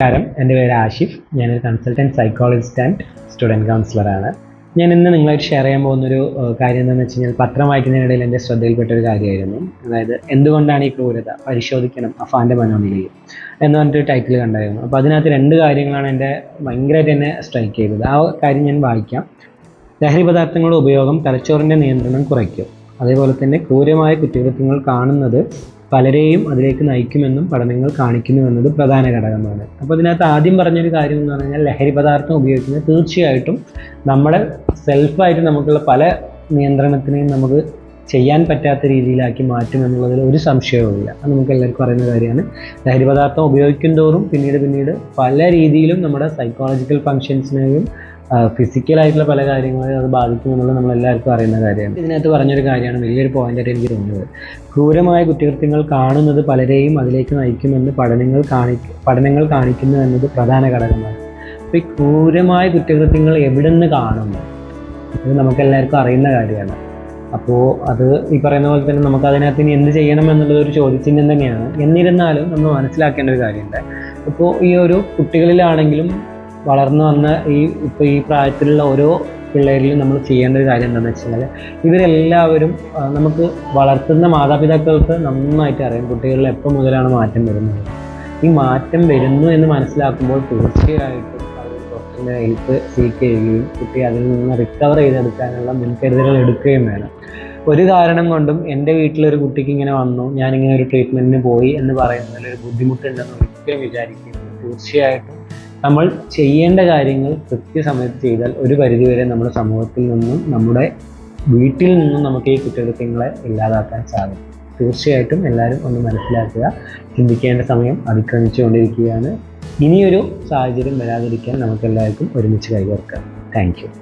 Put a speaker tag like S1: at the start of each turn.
S1: നമസ്കാരം. എന്റെ പേര് ആഷിഫ്. ഞാനൊരു കൺസൾട്ടന്റ് സൈക്കോളജിസ്റ്റ് ആൻഡ് സ്റ്റുഡന്റ് കൗൺസിലറാണ് ഞാൻ ഇന്ന് നിങ്ങളായിട്ട് ഷെയർ ചെയ്യാൻ പോകുന്നൊരു കാര്യം എന്താണെന്ന് വെച്ച് കഴിഞ്ഞാൽ പത്രം വായിക്കുന്നതിനിടയിൽ എന്റെ ശ്രദ്ധയിൽപ്പെട്ട ഒരു കാര്യമായിരുന്നു. അതായത് എന്തുകൊണ്ടാണ് ഈ ക്രൂരത? പരിശോധിക്കണം. അഫാന്റെ മനോനിലയിൽ എന്ന് പറഞ്ഞിട്ട് ടൈറ്റിൽ കണ്ടായിരുന്നു. അപ്പോൾ അതിനകത്ത് രണ്ട് കാര്യങ്ങളാണ് എന്റെ ഭയങ്കരമായിട്ട് എന്നെ സ്ട്രൈക്ക് ചെയ്തത്. ആ കാര്യം ഞാൻ വായിക്കാം. ലഹരി പദാർത്ഥങ്ങളുടെ ഉപയോഗം തലച്ചോറിന്റെ നിയന്ത്രണം കുറയ്ക്കും. അതേപോലെ തന്നെ ക്രൂരമായ കുറ്റകൃത്യങ്ങൾ കാണുന്നത് പലരെയും അതിലേക്ക് നയിക്കുമെന്നും പഠനങ്ങൾ കാണിക്കുന്നുവെന്നത് പ്രധാന ഘടകമാണ്. അപ്പോൾ ഇതിനകത്ത് ആദ്യം പറഞ്ഞൊരു കാര്യം എന്ന് പറഞ്ഞാൽ ലഹരി പദാർത്ഥം ഉപയോഗിക്കുന്നത് തീർച്ചയായിട്ടും നമ്മുടെ സെൽഫായിട്ട് നമുക്കുള്ള പല നിയന്ത്രണത്തിനെയും നമുക്ക് ചെയ്യാൻ പറ്റാത്ത രീതിയിലാക്കി മാറ്റും എന്നുള്ളതിൽ ഒരു സംശയവുമില്ല. അത് നമുക്ക് എല്ലാവർക്കും അറിയുന്ന കാര്യമാണ്. ലഹരി പദാർത്ഥം ഉപയോഗിക്കും തോറും പിന്നീട് പിന്നീട് പല രീതിയിലും നമ്മുടെ സൈക്കോളജിക്കൽ ഫങ്ഷൻസിനെയും ഫിസിക്കലായിട്ടുള്ള പല കാര്യങ്ങളും അത് ബാധിക്കുമെന്നുള്ളത് നമ്മൾ എല്ലാവർക്കും അറിയുന്ന കാര്യമാണ്. ഇതിനകത്ത് പറഞ്ഞൊരു കാര്യമാണ് വലിയൊരു പോയിന്റായിട്ട് എനിക്ക് തോന്നുന്നത്. ക്രൂരമായ കുറ്റകൃത്യങ്ങൾ കാണുന്നത് പലരെയും അതിലേക്ക് നയിക്കുമെന്ന് പഠനങ്ങൾ കാണി പഠനങ്ങൾ കാണിക്കുന്നു എന്നത് പ്രധാന ഘടകമാണ്. അപ്പോൾ ഈ ക്രൂരമായ കുറ്റകൃത്യങ്ങൾ എവിടെ നിന്ന് കാണുന്നു ഇത് നമുക്കെല്ലാവർക്കും അറിയുന്ന കാര്യമാണ്. അപ്പോൾ അത് ഈ പറയുന്ന പോലെ തന്നെ നമുക്ക് അതിനകത്ത് ഇനി എന്ത് ചെയ്യണം എന്നുള്ളത് ഒരു ചോദ്യചിഹ്നം തന്നെയാണ്. എന്നിരുന്നാലും നമ്മൾ മനസ്സിലാക്കേണ്ട ഒരു കാര്യമുണ്ട്. ഇപ്പോൾ ഈ ഒരു കുട്ടികളിലാണെങ്കിലും വളർന്നു വന്ന ഈ ഇപ്പോൾ ഈ പ്രായത്തിലുള്ള ഓരോ പിള്ളേരിലും നമ്മൾ ചെയ്യേണ്ട ഒരു കാര്യം എന്താണെന്ന് വെച്ചാൽ ഇവരെല്ലാവരും നമുക്ക് വളർത്തുന്ന മാതാപിതാക്കൾക്ക് നന്നായിട്ട് അറിയാം കുട്ടികളിൽ എപ്പോൾ മുതലാണ് മാറ്റം വരുന്നത്. ഈ മാറ്റം വരുന്നു എന്ന് മനസ്സിലാക്കുമ്പോൾ തീർച്ചയായിട്ടും ഹെൽപ്പ് സീക്ക് ചെയ്യുകയും കുട്ടി അതിൽ നിന്ന് റിക്കവർ ചെയ്തെടുക്കാനുള്ള മുൻകരുതലുകൾ എടുക്കുകയും വേണം. ഒരു കാരണം കൊണ്ടും എന്റെ വീട്ടിലൊരു കുട്ടിക്ക് ഇങ്ങനെ വന്നു ഞാനിങ്ങനെ ഒരു ട്രീറ്റ്മെന്റിന് പോയി എന്ന് പറയുന്നതിൽ ഒരു ബുദ്ധിമുട്ടുണ്ടെന്ന് ഒരിക്കലും വിചാരിക്കുന്നു തീർച്ചയായിട്ടും നമ്മൾ ചെയ്യേണ്ട കാര്യങ്ങൾ കൃത്യസമയത്ത് ചെയ്താൽ ഒരു പരിധിവരെ നമ്മുടെ സമൂഹത്തിൽ നിന്നും നമ്മുടെ വീട്ടിൽ നിന്നും നമുക്ക് ഈ കുറ്റകൃത്യങ്ങളെ ഇല്ലാതാക്കാൻ സാധിക്കും. തീർച്ചയായിട്ടും എല്ലാവരും ഒന്ന് മനസ്സിലാക്കുക ചിന്തിക്കേണ്ട സമയം അതിക്രമിച്ചുകൊണ്ടിരിക്കുകയാണ്. ഇനിയൊരു സാഹചര്യം വരാതിരിക്കാൻ നമുക്ക് എല്ലാവർക്കും ഒരുമിച്ച് കൈകോർക്കാം. താങ്ക്